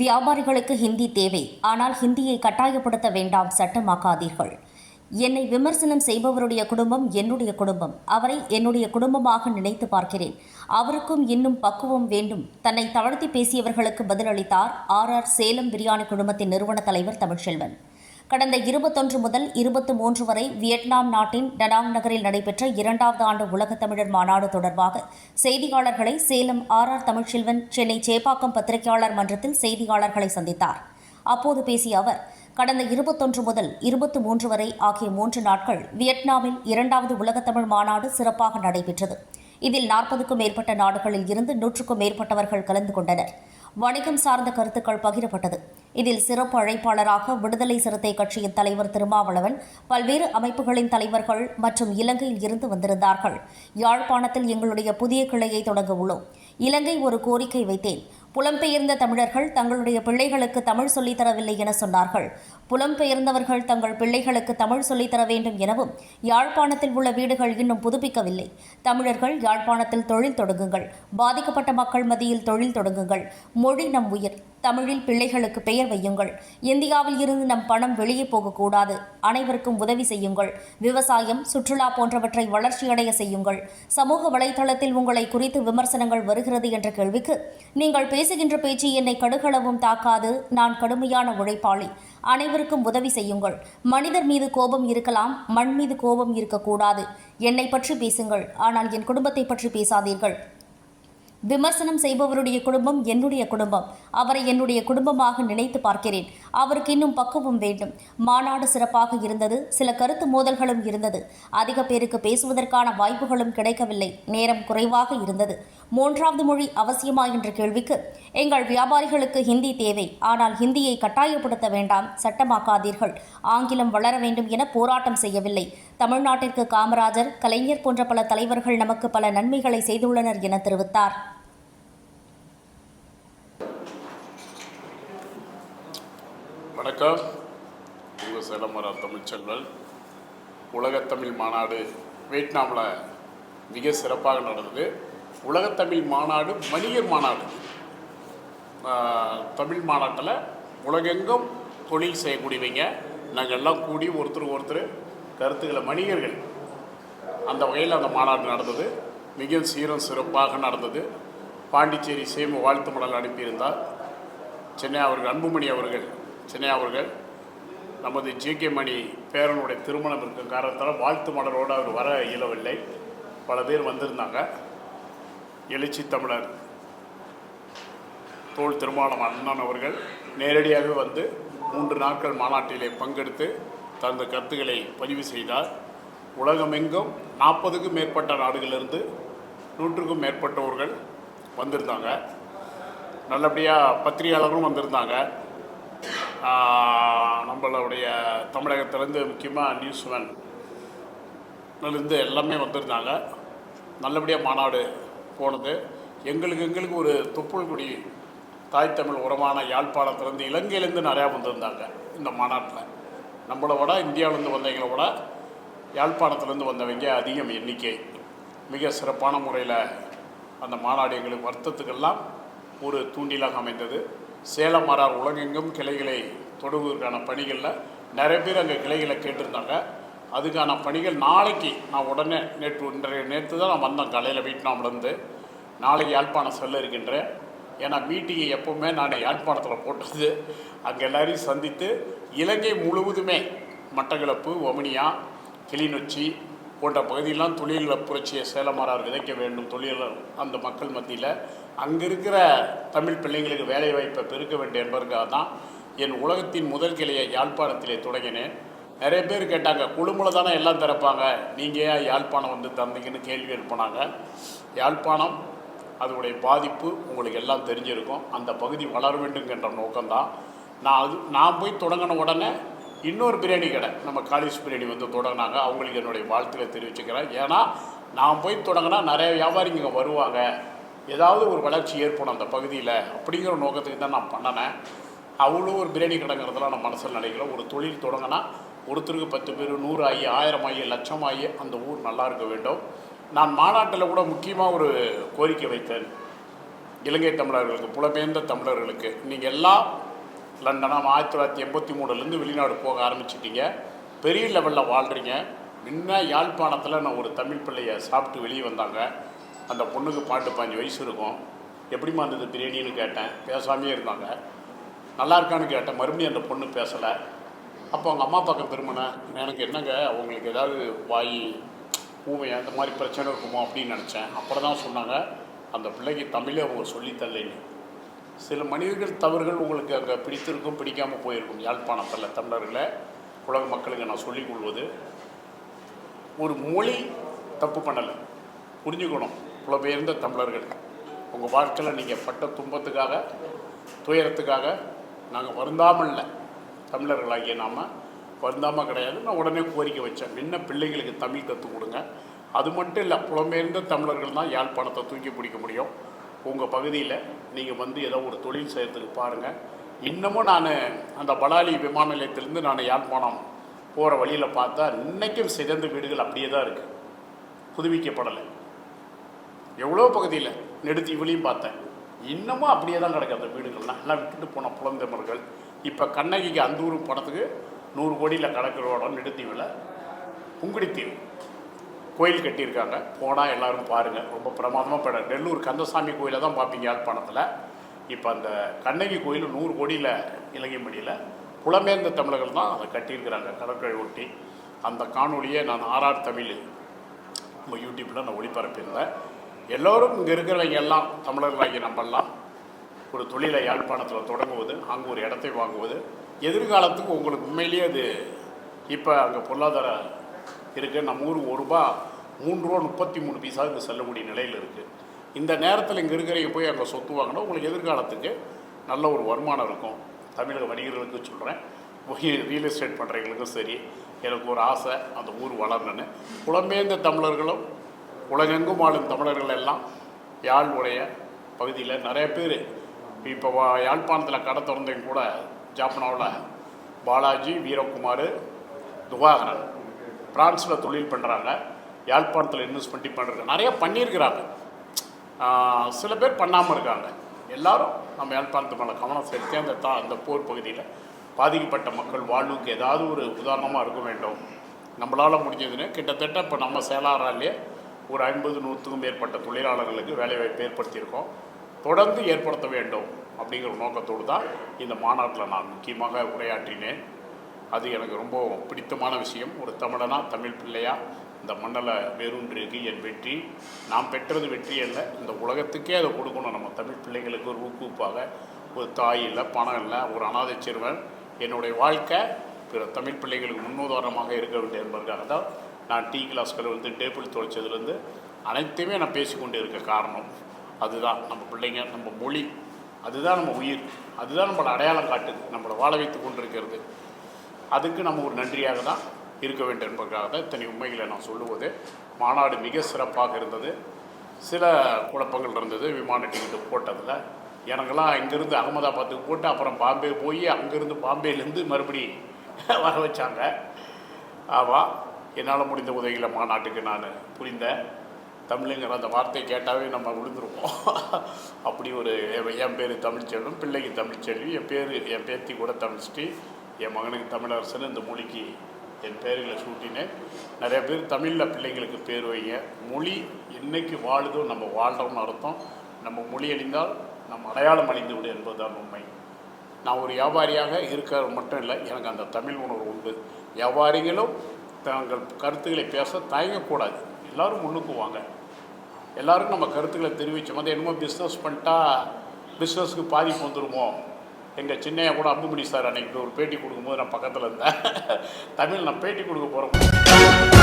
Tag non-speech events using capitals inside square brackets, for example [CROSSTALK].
வியாபாரிகளுக்கு ஹிந்தி தேவை. ஆனால் ஹிந்தியை கட்டாயப்படுத்த வேண்டாம் சட்டமாக்காதீர்கள். என்னை விமர்சனம் செய்பவருடைய குடும்பம் என்னுடைய குடும்பம். அவரை என்னுடைய குடும்பமாக நினைத்து பார்க்கிறேன். அவருக்கும் இன்னும் பக்குவம் வேண்டும். தன்னை தவழ்த்தி பேசியவர்களுக்கு பதிலளித்தார் ஆர் ஆர் சேலம் பிரியாணி குழுமத்தின் நிறுவன தலைவர் தமிழ்ச்செல்வன். கடந்த இருபத்தொன்று முதல் இருபத்தி மூன்று வரை வியட்நாம் நாட்டின் டனாங் நகரில் நடைபெற்ற இரண்டாவது ஆண்டு உலகத் தமிழர் மாநாடு தொடர்பாக செய்தியாளர்களை சேலம் ஆர் ஆர் தமிழ்ச்செல்வன் சென்னை சேப்பாக்கம் பத்திரிகையாளர் மன்றத்தில் செய்தியாளர்களை சந்தித்தார். அப்போது பேசிய அவர் கடந்த இருபத்தொன்று முதல் இருபத்தி மூன்று வரை ஆகிய மூன்று நாட்கள் வியட்நாமில் இரண்டாவது உலகத்தமிழ் மாநாடு சிறப்பாக நடைபெற்றது. இதில் நாற்பதுக்கும் மேற்பட்ட நாடுகளில் இருந்து நூற்றுக்கும் மேற்பட்டவர்கள் கலந்து கொண்டனர். வணிகம் சார்ந்த கருத்துக்கள் பகிரப்பட்டது. இதில் சிறப்பு அழைப்பாளராக விடுதலை சிறுத்தை கட்சியின் தலைவர் திருமாவளவன் பல்வேறு அமைப்புகளின் தலைவர்கள் மற்றும் இலங்கையில் இருந்து வந்திருந்தார்கள். யாழ்ப்பாணத்தில் எங்களுடைய புதிய கிளையை தொடங்க உள்ளோம். இலங்கை ஒரு கோரிக்கை வைத்தேன். புலம்பெயர்ந்த தமிழர்கள் தங்களுடைய பிள்ளைகளுக்கு தமிழ் சொல்லித்தரவில்லை என சொன்னார்கள். புலம்பெயர்ந்தவர்கள் தங்கள் பிள்ளைகளுக்கு தமிழ் சொல்லித்தர வேண்டும் எனவும் யாழ்ப்பாணத்தில் உள்ள வீடுகள் இன்னும் புதுப்பிக்கவில்லை. தமிழர்கள் யாழ்ப்பாணத்தில் தொழில் தொடங்குங்கள். பாதிக்கப்பட்ட மக்கள் மத்தியில் தொழில் தொடங்குங்கள். மொழி நம் உயிர். தமிழில் பிள்ளைகளுக்கு பெயர் வையுங்கள். இந்தியாவில் இருந்து நம் பணம் வெளியே போகக்கூடாது. அனைவருக்கும் உதவி செய்யுங்கள். விவசாயம் சுற்றுலா போன்றவற்றை வளர்ச்சியடைய செய்யுங்கள். சமூக வலைதளத்தில் உங்களை குறித்து விமர்சனங்கள் வருகிறது என்ற கேள்விக்கு நீங்கள் பேசுகின்ற பேச்சு என்னை கடுகளவும் தாக்காது. நான் கடுமையான உழைப்பாளி. அனைவருக்கும் உதவி செய்யுங்கள். மனிதர் மீது கோபம் இருக்கலாம் மண் மீது கோபம் இருக்கக்கூடாது. என்னை பற்றி பேசுங்கள். ஆனால் என் குடும்பத்தை பற்றி பேசாதீர்கள். விமர்சனம் செய்பவருடைய குடும்பம் என்னுடைய குடும்பம். அவரை என்னுடைய குடும்பமாக நினைத்து பார்க்கிறேன். அவருக்கு இன்னும் பக்குவம் வேண்டும். மாநாடு சிறப்பாக இருந்தது. சில கருத்து மோதல்களும் இருந்தது. அதிக பேருக்கு பேசுவதற்கான வாய்ப்புகளும் கிடைக்கவில்லை. நேரம் குறைவாக இருந்தது. மூன்றாவது மொழி அவசியமா என்ற கேள்விக்கு எங்கள் வியாபாரிகளுக்கு ஹிந்தி தேவை. ஆனால் ஹிந்தியை கட்டாயப்படுத்த வேண்டாம். சட்டமாக்காதீர்கள். ஆங்கிலம் வளர வேண்டும் என போராட்டம் செய்யவில்லை. தமிழ்நாட்டிற்கு காமராஜர் கலைஞர் போன்ற பல தலைவர்கள் நமக்கு பல நன்மைகளை செய்துள்ளனர் என தெரிவித்தார். வணக்கம். உங்கள் சேலமர தமிழ்ச்செல்வன் உலகத்தமிழ் மாநாடு வியட்நாமில் மிக சிறப்பாக நடந்தது. உலகத்தமிழ் மாநாடு வணிகர் மாநாடு. தமிழ் மாநாட்டில் உலகெங்கும் தொழில் செய்யக்கூடியவங்க. நாங்கள் எல்லாம் கூடி ஒருத்தர் ஒருத்தர் கருத்துக்களை வணிகர்கள். அந்த வகையில் அந்த மாநாடு நடந்தது. மிக சீரம் சிறப்பாக நடந்தது. பாண்டிச்சேரி சேமு வாழ்த்து மடல் அனுப்பியிருந்தார். சென்னை அவர்கள் அன்புமணி அவர்கள் சின்னையா அவர்கள் நமது ஜிகே மணி பேரனுடைய திருமணம் இருக்கும் காரணத்தால் வாழ்த்து மலரோடு அவர் வர இயலவில்லை. பல பேர் வந்திருந்தாங்க. எழுச்சி தமிழர் தோல் திருமாலம் அண்ணன் அவர்கள் நேரடியாக வந்து மூன்று நாட்கள் மாநாட்டிலே பங்கெடுத்து தனது கருத்துக்களை பதிவு செய்தார். உலகமெங்கும் நாற்பதுக்கும் மேற்பட்ட நாடுகளிலிருந்து நூற்றுக்கும் மேற்பட்டவர்கள் வந்திருந்தாங்க. நல்லபடியாக பத்திரிகையாளரும் வந்திருந்தாங்க. நம்மளுடைய தமிழகத்திலேருந்து முக்கியமாக நியூஸ் இருந்து எல்லாமே வந்திருந்தாங்க. நல்லபடியாக மாநாடு போனது. எங்களுக்கு எங்களுக்கு ஒரு தொப்புள் குடி தாய் தமிழ் உரமான யாழ்ப்பாணத்துலேருந்து இலங்கையிலேருந்து நிறையா வந்திருந்தாங்க இந்த மாநாட்டில். நம்மளை விட இந்தியாவிலேருந்து வந்தவங்களை விட யாழ்ப்பாணத்துலேருந்து வந்தவங்க அதிகம் எண்ணிக்கை. மிக சிறப்பான முறையில் அந்த மாநாடு எங்களுக்கு வருத்தத்துக்கெல்லாம் ஒரு தூண்டிலாக அமைந்தது. சேலம் மாறார் உலகெங்கும் கிளைகளை தொடுவதற்கான பணிகளில் நிறைய பேர் அங்கே கிளைகளை கேட்டிருந்தாங்க. அதுக்கான பணிகள் நாளைக்கு நான் உடனே நேற்று இன்றைய நேற்று தான் நான் வந்தேன் காலையில் வியட்நாம்லேருந்து. நாளைக்கு யாழ்ப்பாணம் செல்ல இருக்கின்றேன். ஏன்னா மீட்டிங்கை எப்போவுமே நான் யாழ்ப்பாணத்தில் போட்டது. அங்கே எல்லாரையும் சந்தித்து இலங்கை முழுவதுமே மட்டக்களப்பு ஒமனியா கிளிநொச்சி போன்ற பகுதியெல்லாம் தொழிலில் புரட்சியை சேலமாரார் விதைக்க வேண்டும் தொழிலாளர் அந்த மக்கள் மத்தியில். அங்கே இருக்கிற தமிழ் பிள்ளைங்களுக்கு வேலை வாய்ப்பை பெருக்க வேண்டும் என்பதற்காக தான் என் உலகத்தின் முதல் கிளையை யாழ்ப்பாணத்திலே தொடங்கினேன். நிறைய பேர் கேட்டாங்க குழுமுல தானே எல்லாம் திறப்பாங்க? நீங்கள் ஏன் யாழ்ப்பாணம் வந்து தந்தீங்கன்னு கேள்வி எழுப்பினாங்க. யாழ்ப்பாணம் அதனுடைய பாதிப்பு உங்களுக்கு எல்லாம் தெரிஞ்சிருக்கும். அந்த பகுதி வளர வேண்டுங்கிற நோக்கம்தான் நான் அது நான் போய் தொடங்கின உடனே இன்னொரு பிரியாணி கடை நம்ம காலேஜ் பிரியாணி வந்து தொடங்கினாங்க. அவங்களுக்கு என்னுடைய வாழ்த்துக்களை தெரிவிச்சுக்கிறேன். ஏன்னா நான் போய் தொடங்கினா நிறைய வியாபாரிங்க வருவாங்க. ஏதாவது ஒரு வளர்ச்சி ஏற்படும் அந்த பகுதியில் அப்படிங்கிற நோக்கத்துக்கு தான் நான் பண்ணினேன். அவ்வளோ ஒரு பிரியாணி கடைங்கிறதுலாம் நான் மனசில் நினைக்கல. ஒரு தொழில் தொடங்கினா ஒருத்தருக்கு பத்து பேர் நூறு ஆகி ஆயிரம் ஆகி லட்சம் ஆகி அந்த ஊர் நல்லா இருக்க வேண்டும். நான் மாநாட்டில் கூட முக்கியமாக ஒரு கோரிக்கை வைத்தேன். இலங்கை தமிழர்களுக்கு புலம்பெயர்ந்த தமிழர்களுக்கு. நீங்கள் எல்லாம் லண்டனாக ஆயிரத்தி தொள்ளாயிரத்தி எண்பத்தி மூணுலேருந்து வெளிநாடு போக ஆரம்பிச்சிட்டிங்க. பெரிய லெவலில் வாழ்கிறீங்க முன்ன யாழ்ப்பாணத்தில் நான் ஒரு தமிழ் பிள்ளையை சாப்பிட்டு வெளியே வந்தாங்க. அந்த பொண்ணுக்கு பாட்டு பாஞ்சு வயசு இருக்கும். எப்படிம்மா இருந்தது பிரியாணின்னு கேட்டேன். பேசாமையே இருந்தாங்க. நல்லா இருக்கான்னு கேட்டேன். மறுபடியும் அந்த பொண்ணு பேசலை. அப்போ அவங்க அம்மா பக்கம் திரும்பினேன். எனக்கு என்னங்க அவங்களுக்கு ஏதாவது வாய் ஊமை அந்த மாதிரி பிரச்சனை இருக்குமோ அப்படின்னு நினச்சேன். அப்புறம் தான் சொன்னாங்க அந்த பிள்ளைக்கு தமிழே அவங்க சொல்லித்தரலைன்னு சில மனிதர்கள் தவறுகள் உங்களுக்கு அங்கே பிடித்திருக்கும் பிடிக்காமல் போயிருக்கும். யாழ்ப்பாணத்தில் தமிழர்களை உலக மக்களுக்கு நான் சொல்லிக் கொள்வது ஒரு மொழி தப்பு பண்ணலை. புரிஞ்சுக்கணும். புலம்பெயர்ந்த தமிழர்கள். உங்கள் வாழ்க்கையில் நீங்கள் பட்ட துன்பத்துக்காக துயரத்துக்காக நாங்கள் வருந்தாமல் இல்லை. தமிழர்களாகிய நாம் வருந்தாமல் கிடையாது. நான் உடனே கோரிக்கை வச்சேன். முன்ன பிள்ளைகளுக்கு தமிழ் கற்றுக் கொடுங்க. அது மட்டும் இல்லை புலம்பெயர்ந்த தமிழர்கள் தான் யாழ்ப்பாணத்தை தூக்கி பிடிக்க முடியும். உங்கள் பகுதியில் நீங்கள் வந்து ஏதோ ஒரு தொழில் செய்கிறதுக்கு பாருங்கள் இன்னமும் நான் அந்த பலாலி விமான நிலையத்திலேருந்து நான் யாழ்ப்பாணம் போகிற வழியில் பார்த்தா இன்றைக்கும் சிறந்த வீடுகள் அப்படியே தான் இருக்குது புதுப்பிக்கப்படலை. எவ்வளோ பகுதியில் நெடுத்தீவுலையும் பார்த்தேன். இன்னமும் அப்படியே தான் கிடக்கு அந்த வீடுகள்லாம். எல்லாம் விட்டுட்டு போன புலந்தமர்கள் இப்போ கண்ணகிக்கு அந்தூர் படத்துக்கு நூறு கோடியில் கிடக்கிற இடம் நெடுத்தீவில் புங்குடித்தீவு கோயில் கட்டியிருக்காங்க. போனால் எல்லாரும் பாருங்கள் ரொம்ப பிரமாதமாக பட நெல்லூர் கந்தசாமி கோயிலை தான் பார்ப்பீங்க யாழ்ப்பாணத்தில் இப்போ அந்த கண்ணகி கோயில் நூறு கோடியில் இலங்கைமடியில் புலம்பெயர்ந்த தமிழர்கள் தான் அதை கட்டியிருக்கிறாங்க. கடற்கரை ஒட்டி. அந்த காணொலியை நான் ஆர்ஆர் தமிழ் நம்ம யூடியூப்பில் நான் ஒளிபரப்பியிருந்தேன். எல்லோரும் இங்கே இருக்கிறவங்க எல்லாம் தமிழர்களாகி நம்பலாம் ஒரு தொழிலை யாழ்ப்பாணத்தில் தொடங்குவது அங்கே ஒரு இடத்தை வாங்குவது. எதிர்காலத்துக்கு உங்களுக்கு உண்மையிலேயே அது இப்போ அங்கே பொருளாதார இருக்குது நம்ம ஊர் ஒரு ரூபா மூன்று ரூபா முப்பத்தி மூணு பைசாவுக்கு செல்லக்கூடிய நிலையில் இருக்குது இந்த நேரத்தில் இங்கே இருக்கிறவங்க போய் அங்கே சொத்து வாங்கினா உங்களுக்கு எதிர்காலத்துக்கு நல்ல ஒரு வருமானம் இருக்கும். தமிழக வணிகர்களுக்கு சொல்கிறேன் ரியல் எஸ்டேட் பண்ணுறவங்களுக்கும் சரி எனக்கு ஒரு ஆசை அந்த ஊர் வளரணுன்னு புலம்பெயர்ந்த தமிழர்களும் உலகெங்கும் வாழும் தமிழர்கள் எல்லாம் யாழ் உடைய பகுதியில் நிறைய பேர். இப்போ யாழ்ப்பாணத்தில் கடை திறந்தையும் கூட ஜாப்பனாவில் பாலாஜி வீரகுமார் துவாகரன் பிரான்ஸில் தொழில் பண்ணுறாங்க யாழ்ப்பாணத்தில் இன்வெஸ்ட் பண்ணி பண்ணுறாங்க நிறைய பண்ணியிருக்கிறாங்க. சில பேர் பண்ணாமல் இருக்காங்க. எல்லாரும் நம்ம யாழ்ப்பாணத்து மேலே கவனம் செலுத்தி அந்த தா அந்த போர் பகுதியில் பாதிக்கப்பட்ட மக்கள் வாழ்வுக்கு ஏதாவது ஒரு உதாரணமாக இருக்க வேண்டும். நம்மளால் முடிஞ்சதுன்னு கிட்டத்தட்ட இப்போ நம்ம செயலாளராலேயே ஒரு ஐம்பது நூற்றுக்கும் மேற்பட்ட தொழிலாளர்களுக்கு வேலைவாய்ப்பு ஏற்படுத்தியிருக்கோம். தொடர்ந்து ஏற்படுத்த வேண்டும் அப்படிங்கிற நோக்கத்தோடு தான் இந்த மாநாட்டில் நான் முக்கியமாக உரையாற்றினேன். அது எனக்கு ரொம்ப பிடித்தமான விஷயம். ஒரு தமிழனா தமிழ் பிள்ளையா இந்த மண்ணில் வேரூன்றிருக்கு என் வெற்றி. நாம் பெற்றது வெற்றி அல்ல. இந்த உலகத்துக்கே அதை கொடுக்கணும். நம்ம தமிழ் பிள்ளைகளுக்கு ஒரு ஊக்குவிப்பாக ஒரு தாய் இல்லை பணம் இல்லை ஒரு அனாதை சிறுவன். என்னுடைய வாழ்க்கை பிற தமிழ் பிள்ளைகளுக்கு முன்னுதாரணமாக இருக்க வேண்டும் என்பதற்காக தான் நான் டீ கிளாஸ்கள் வந்து டேபிள் துவைச்சதுலேருந்து அனைத்தையுமே நான் பேசிக்கொண்டு இருக்க காரணம் அதுதான். நம்ம பிள்ளைங்க நம்ம மொழி அதுதான் நம்ம உயிர் அதுதான் நம்மளை அடையாளம் காட்டுது நம்மளை வாழ வைத்து கொண்டிருக்கிறது. அதுக்கு நம்ம ஒரு நன்றியாக தான் இருக்க வேண்டும் என்பதற்காக தான் இத்தனை உண்மைகளை நான் சொல்லுவது. மாநாடு மிக சிறப்பாக இருந்தது. சில குழப்பங்கள் இருந்தது விமான டிக்கெட்டு போட்டதில். எனக்கெல்லாம் இங்கேருந்து அகமதாபாத்துக்கு போட்டு அப்புறம் பாம்பே போய் அங்கேருந்து பாம்பேலேருந்து மறுபடி வர வச்சாங்க. ஆமாம் என்னால் முடிந்த உதவியில் மாநாட்டுக்கு நான் புரிந்தேன். தமிழுங்கிற அந்த வார்த்தையை கேட்டாவே நம்ம விழுந்துருவோம். [LAUGHS] அப்படி ஒரு என் பேர் தமிழ்ச்செல்வம் பிள்ளைக்கு தமிழ்ச்செல்வி என் பேர் என் பேத்தி கூட தமிழ்ச்சி என் மகனுக்கு தமிழரசன் இந்த மொழிக்கு என் பேர்களை சூட்டினேன். நிறைய பேர் தமிழில் பிள்ளைங்களுக்கு பேர் வைங்க. மொழி என்னைக்கு வாழுதோ நம்ம வாழ்கிறோம்னு அர்த்தம். நம்ம மொழி அழிந்தால் நம்ம அடையாளம் அழிந்து விடு என்பதுதான் உண்மை. நான் ஒரு வியாபாரியாக இருக்க மட்டும் இல்லை எனக்கு அந்த தமிழ் உணர்வு உண்டு. வியாபாரிகளும் தங்கள் கருத்துக்களை பேச தயங்கக்கூடாது. எல்லோரும் முன்னுக்கு வாங்க. எல்லாரும் நம்ம கருத்துக்களை தெரிவித்தோம் அது என்னமோ பிஸ்னஸ் பண்ணிட்டா பிஸ்னஸ்க்கு பாதிப்பு வந்துருமோ? எங்கள் சின்னையா கூட அம்புமணி சார் அன்னைக்கு ஒரு பேட்டி கொடுக்கும்போது நான் பக்கத்தில் இருந்தேன். [LAUGHS] தமிழ் நான் பேட்டி கொடுக்க போகிறோம்